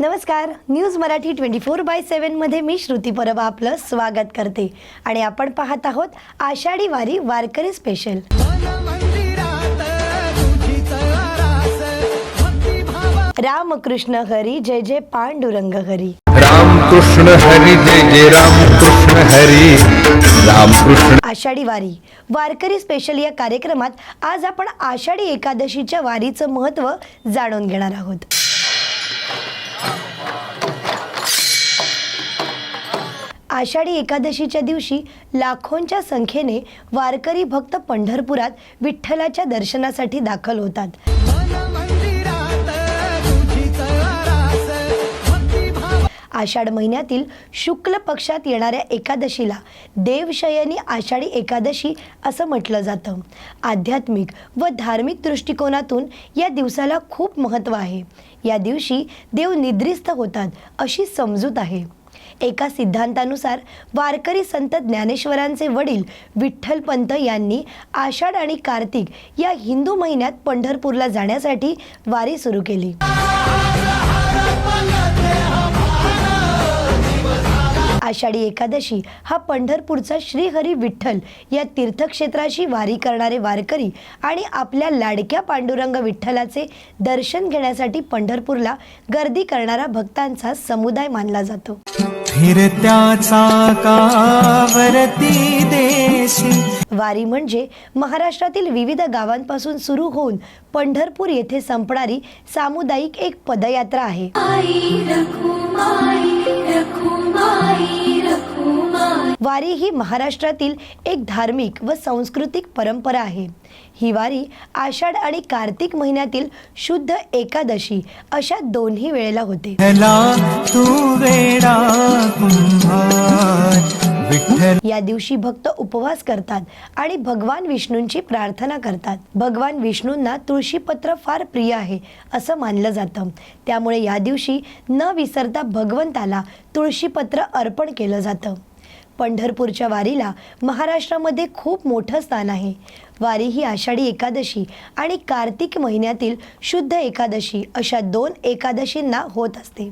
नमस्कार. News Marathi twenty four by सेवनमध्ये मी श्रुती परब आपलं स्वागत करते. आणि आपण पाहत आहोत आषाढी वारी वारकरी स्पेशल रामकृष्ण हरी जय जय पांडुरंग हरी. रामकृष्ण हरी जय जय रामकृष्ण हरी. रामकृष्ण आषाढी वारी. वारकरी स्पेशल या कार्यक्रमात आज आपण आषाढी एकादशीच्या वारीचं महत्त्व जाणून घेणार आहोत. आषाढी एकादशीच्या दिवशी लाखोंच्या संख्येने वारकरी भक्त पंढरपुरात विठ्ठलाच्या दर्शनासाठी दाखल होतात. आषाढ महिन्यातील शुक्ल पक्षात येणाऱ्या एकादशीला देवशयनी आषाढी एकादशी असं म्हटलं जातं. आध्यात्मिक व धार्मिक दृष्टिकोनातून या दिवसाला खूप महत्त्व आहे. या दिवशी देव निद्रिस्त होतात अशी समजूत आहे. एका सिद्धांतानुसार वारकरी संत ज्ञानेश्वरांचे वडील विठ्ठलपंत यांनी आषाढ आणि कार्तिक या हिंदू महिन्यात पंढरपूरला जाण्यासाठी वारी सुरू केली. आषाढी एकादशी हा पंढरपूरचा श्रीहरी विठ्ठल या तीर्थक्षेत्राशी वारी करणारे वारकरी आणि आपल्या लाडक्या पांडुरंग विठ्ठलाचे दर्शन घेण्यासाठी पंढरपूरला गर्दी करणारा भक्तांचा समुदाय मानला जातो. वारी म्हणजे महाराष्ट्रातील विविध गावांपासून सुरू होऊन पंढरपूर येथे संपणारी सामुदायिक एक पदयात्रा आहे. वारी ही महाराष्ट्रातील एक धार्मिक व सांस्कृतिक परंपरा आहे. ही वारी आषाढ आणि कार्तिक महिन्यातील शुद्ध एकादशी अशा दोन्ही वेळेला होते. या दिवशी भक्त उपवास करतात आणि भगवान विष्णूंची प्रार्थना करतात. भगवान विष्णूंना तुळशीपत्र फार प्रिय आहे असं मानलं जातं. त्यामुळे या दिवशी न विसरता भगवंताला तुळशीपत्र अर्पण केलं जातं. पंढरपूरच्या वारीला महाराष्ट्रामध्ये खूप मोठं स्थान आहे. वारी ही आषाढी एकादशी आणि कार्तिक महिन्यातील शुद्ध एकादशी अशा दोन एकादशींना होत असते.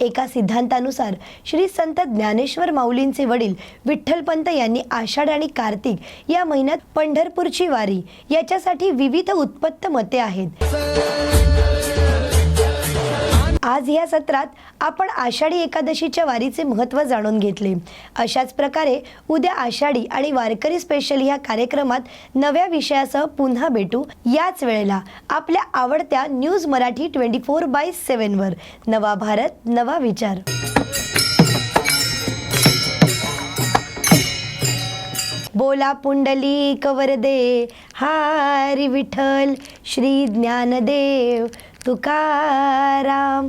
एका सिद्धांतानुसार श्री संत ज्ञानेश्वर माऊलींचे वडील विठ्ठलपंत यांनी आषाढ आणि कार्तिक या महिन्यात पंढरपूरची वारी याच्यासाठी विविध उत्पत्त मते आहेत. आज या सत्रात आपण आषाढी एकादशीच्या वारीचे महत्त्व जाणून घेतले. अशाच प्रकारे उद्या आषाढी आणि वारकरी स्पेशल ह्या कार्यक्रमात नव्या विषयासह पुन्हा भेटू. याच वेळेला आपल्या आवडत्या news Marathi twenty four by सेवनवर नवा भारत नवा विचार. बोला पुंडली कवरदे हारी विठ्ठल श्री ज्ञानदेव तुकाराम.